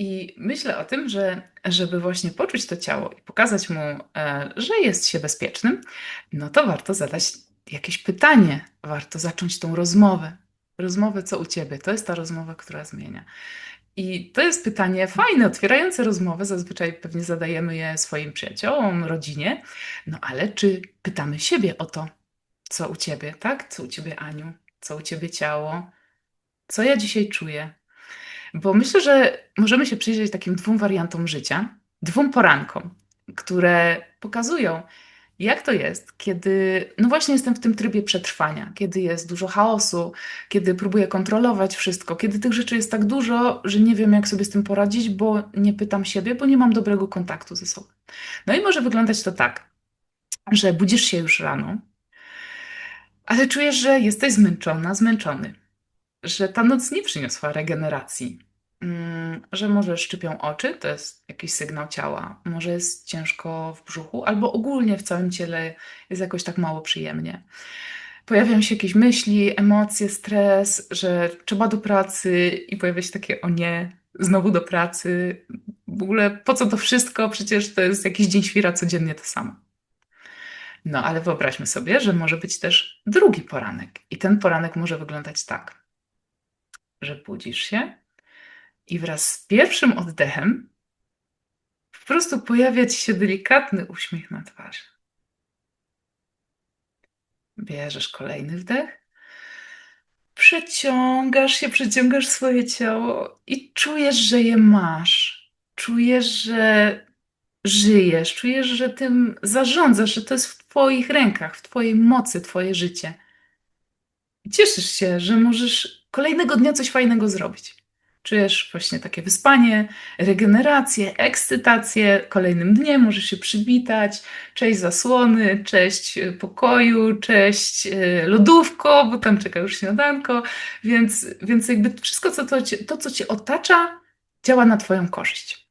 I myślę o tym, że żeby właśnie poczuć to ciało i pokazać mu, e, że jest się bezpiecznym, no to warto zadać jakieś pytanie, warto zacząć tą rozmowę. Rozmowę, co u ciebie? To jest ta rozmowa, która zmienia. I to jest pytanie fajne, otwierające rozmowę. Zazwyczaj pewnie zadajemy je swoim przyjaciołom, rodzinie. No ale czy pytamy siebie o to, co u ciebie, tak? Co u ciebie, Aniu? Co u ciebie ciało? Co ja dzisiaj czuję? Bo myślę, że możemy się przyjrzeć takim dwóm wariantom życia, dwóm porankom, które pokazują, jak to jest, kiedy, no właśnie jestem w tym trybie przetrwania, kiedy jest dużo chaosu, kiedy próbuję kontrolować wszystko, kiedy tych rzeczy jest tak dużo, że nie wiem, jak sobie z tym poradzić, bo nie pytam siebie, bo nie mam dobrego kontaktu ze sobą. No i może wyglądać to tak, że budzisz się już rano, ale czujesz, że jesteś zmęczona, zmęczony, że ta noc nie przyniosła regeneracji, mm, że może szczypią oczy, to jest jakiś sygnał ciała, może jest ciężko w brzuchu, albo ogólnie w całym ciele jest jakoś tak mało przyjemnie. Pojawiają się jakieś myśli, emocje, stres, że trzeba do pracy i pojawia się takie o nie, znowu do pracy. W ogóle po co to wszystko? Przecież to jest jakiś dzień świra, codziennie to samo. No, ale wyobraźmy sobie, że może być też drugi poranek. I ten poranek może wyglądać tak, że budzisz się i wraz z pierwszym oddechem po prostu pojawia ci się delikatny uśmiech na twarzy. Bierzesz kolejny wdech, przeciągasz się, przeciągasz swoje ciało i czujesz, że je masz. Czujesz, że żyjesz, czujesz, że tym zarządzasz, że to jest w Twoich rękach, w Twojej mocy, Twoje życie. Cieszysz się, że możesz kolejnego dnia coś fajnego zrobić. Czujesz właśnie takie wyspanie, regenerację, ekscytację. Kolejnym dniem możesz się przywitać. Cześć zasłony, cześć e, pokoju, cześć e, lodówko, bo tam czeka już śniadanko. Więc, więc jakby wszystko, co to, to, co cię otacza, działa na Twoją korzyść.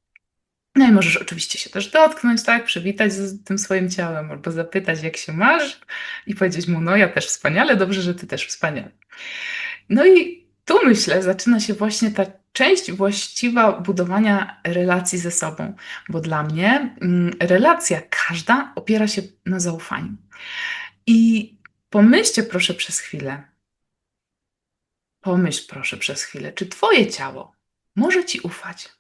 No i możesz oczywiście się też dotknąć, tak, przywitać z tym swoim ciałem, albo zapytać, jak się masz, i powiedzieć mu, no ja też wspaniale, dobrze, że ty też wspaniale. No i tu myślę, zaczyna się właśnie ta część właściwa budowania relacji ze sobą, bo dla mnie mm, relacja każda opiera się na zaufaniu. I pomyślcie proszę przez chwilę, pomyśl proszę przez chwilę, czy Twoje ciało może Ci ufać?